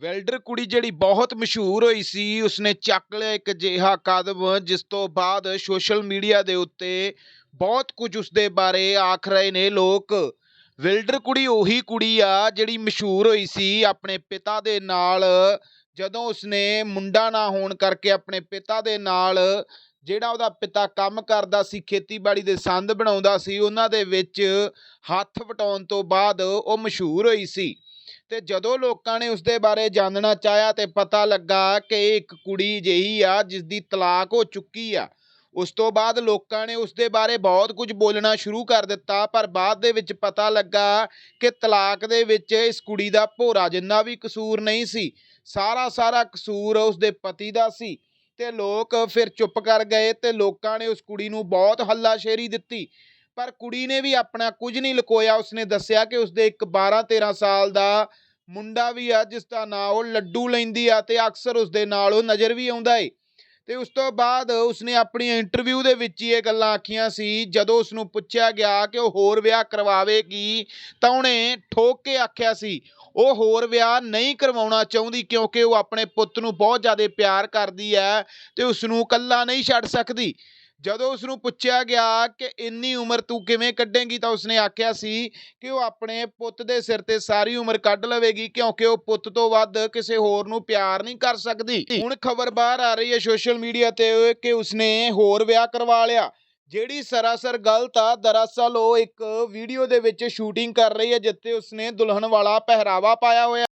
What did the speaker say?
Welder ਕੁੜੀ ਜਿਹੜੀ ਬਹੁਤ ਮਸ਼ਹੂਰ ਹੋਈ ਸੀ, ਉਸਨੇ ਚੱਕ ਲਿਆ ਇੱਕ ਅਜਿਹਾ ਕਦਮ, ਜਿਸ ਤੋਂ ਬਾਅਦ ਸੋਸ਼ਲ ਮੀਡੀਆ ਦੇ ਉੱਤੇ ਬਹੁਤ ਕੁਝ ਉਸਦੇ ਬਾਰੇ ਆਖ ਰਹੇ ਨੇ ਲੋਕ। ਵੈਲਡਰ ਕੁੜੀ ਉਹੀ ਕੁੜੀ ਆ ਜਿਹੜੀ ਮਸ਼ਹੂਰ ਹੋਈ ਸੀ ਆਪਣੇ ਪਿਤਾ ਦੇ ਨਾਲ, ਜਦੋਂ ਉਸਨੇ ਮੁੰਡਾ ਨਾ ਹੋਣ ਕਰਕੇ ਆਪਣੇ ਪਿਤਾ ਦੇ ਨਾਲ ਜਿਹੜਾ ਉਹਦਾ ਪਿਤਾ ਕੰਮ ਕਰਦਾ ਸੀ, ਖੇਤੀਬਾੜੀ ਦੇ ਸੰਦ ਬਣਾਉਂਦਾ ਸੀ, ਉਹਨਾਂ ਦੇ ਵਿੱਚ ਹੱਥ ਵਟਾਉਣ ਤੋਂ ਬਾਅਦ ਉਹ ਮਸ਼ਹੂਰ ਹੋਈ ਸੀ। ਤੇ ਜਦੋਂ ਲੋਕਾਂ ਨੇ ਉਸ ਦੇ ਬਾਰੇ ਜਾਣਨਾ ਚਾਹਿਆ ਤੇ ਪਤਾ ਲੱਗਾ ਕਿ ਇੱਕ ਕੁੜੀ ਜਿਹੀ ਆ ਜਿਸ ਦੀ ਤਲਾਕ ਹੋ ਚੁੱਕੀ ਆ। ਉਸ ਤੋਂ ਬਾਅਦ ਲੋਕਾਂ ਨੇ ਉਸ ਦੇ ਬਾਰੇ ਬਹੁਤ ਕੁਝ ਬੋਲਣਾ ਸ਼ੁਰੂ ਕਰ ਦਿੱਤਾ, ਪਰ ਬਾਅਦ ਦੇ ਵਿੱਚ ਪਤਾ ਲੱਗਾ ਕਿ ਤਲਾਕ ਦੇ ਵਿੱਚ ਇਸ ਕੁੜੀ ਦਾ ਭੋਰਾ ਜਿੰਨਾ ਵੀ ਕਸੂਰ ਨਹੀਂ ਸੀ, ਸਾਰਾ ਸਾਰਾ ਕਸੂਰ ਉਸ ਦੇ ਪਤੀ ਦਾ ਸੀ। ਤੇ ਲੋਕ ਫਿਰ ਚੁੱਪ ਕਰ ਗਏ ਤੇ ਲੋਕਾਂ ਨੇ ਉਸ ਕੁੜੀ ਨੂੰ ਬਹੁਤ ਹੱਲਾਸ਼ੇਰੀ ਦਿੱਤੀ। ਪਰ ਕੁੜੀ ਨੇ ਵੀ ਆਪਣਾ ਕੁਝ ਨਹੀਂ ਲੁਕੋਇਆ। ਉਸਨੇ ਦੱਸਿਆ ਕਿ ਉਸਦੇ ਇੱਕ 12 13 ਸਾਲ ਦਾ ਮੁੰਡਾ ਵੀ ਆ, ਜਿਸ ਦਾ ਨਾਂ ਉਹ ਲੱਡੂ ਲੈਂਦੀ ਆ ਤੇ ਅਕਸਰ ਉਸਦੇ ਨਾਲ ਉਹ ਨਜ਼ਰ ਵੀ ਆਉਂਦਾ ਏ। ਤੇ ਉਸ ਤੋਂ ਬਾਅਦ ਉਸਨੇ ਆਪਣੀ ਇੰਟਰਵਿਊ ਦੇ ਵਿੱਚ ਹੀ ਇਹ ਗੱਲਾਂ ਆਖੀਆਂ ਸੀ। ਜਦੋਂ ਉਸ ਨੂੰ ਪੁੱਛਿਆ ਗਿਆ ਕਿ ਉਹ ਹੋਰ ਵਿਆਹ ਕਰਵਾਵੇਗੀ, ਤਾਂ ਉਹਨੇ ਠੋਕ ਕੇ ਆਖਿਆ ਸੀ, ਉਹ ਹੋਰ ਵਿਆਹ ਨਹੀਂ ਕਰਵਾਉਣਾ ਚਾਹੁੰਦੀ ਕਿਉਂਕਿ ਉਹ ਆਪਣੇ ਪੁੱਤ ਨੂੰ ਬਹੁਤ ਜ਼ਿਆਦਾ ਪਿਆਰ ਕਰਦੀ ਹੈ ਤੇ ਉਸ ਨੂੰ ਇਕੱਲਾ ਨਹੀਂ ਛੱਡ ਸਕਦੀ। ਜਦੋਂ ਉਸ ਨੂੰ ਪੁੱਛਿਆ ਗਿਆ ਕਿ ਇੰਨੀ ਉਮਰ ਤੂੰ ਕਿਵੇਂ ਕੱਢੇਂਗੀ ਤਾਂ ਉਸਨੇ ਆਖਿਆ ਸੀ ਕਿ ਉਹ ਆਪਣੇ ਪੁੱਤ ਦੇ ਸਿਰ ਤੇ ਸਾਰੀ ਉਮਰ ਕੱਢ ਲਵੇਗੀ ਕਿਉਂਕਿ ਉਹ ਪੁੱਤ ਤੋਂ ਵੱਧ ਕਿਸੇ ਹੋਰ ਨੂੰ ਪਿਆਰ ਨਹੀਂ ਕਰ ਸਕਦੀ। ਹੁਣ ਖਬਰ ਬਾਹਰ ਆ ਰਹੀ ਹੈ ਸੋਸ਼ਲ ਮੀਡੀਆ ਤੇ ਕਿ ਉਸਨੇ ਹੋਰ ਵਿਆਹ ਕਰਵਾ ਲਿਆ। ਜਿਹੜੀ ਸਰਾਸਰ ਗਲਤ ਆ, ਦਰਅਸਲ ਉਹ ਇੱਕ ਵੀਡੀਓ ਦੇ ਵਿੱਚ ਸ਼ੂਟਿੰਗ ਕਰ ਰਹੀ ਹੈ ਜਿੱਥੇ ਉਸਨੇ ਦੁਲਹਨ ਵਾਲਾ ਪਹਿਰਾਵਾ ਪਾਇਆ ਹੋਇਆ।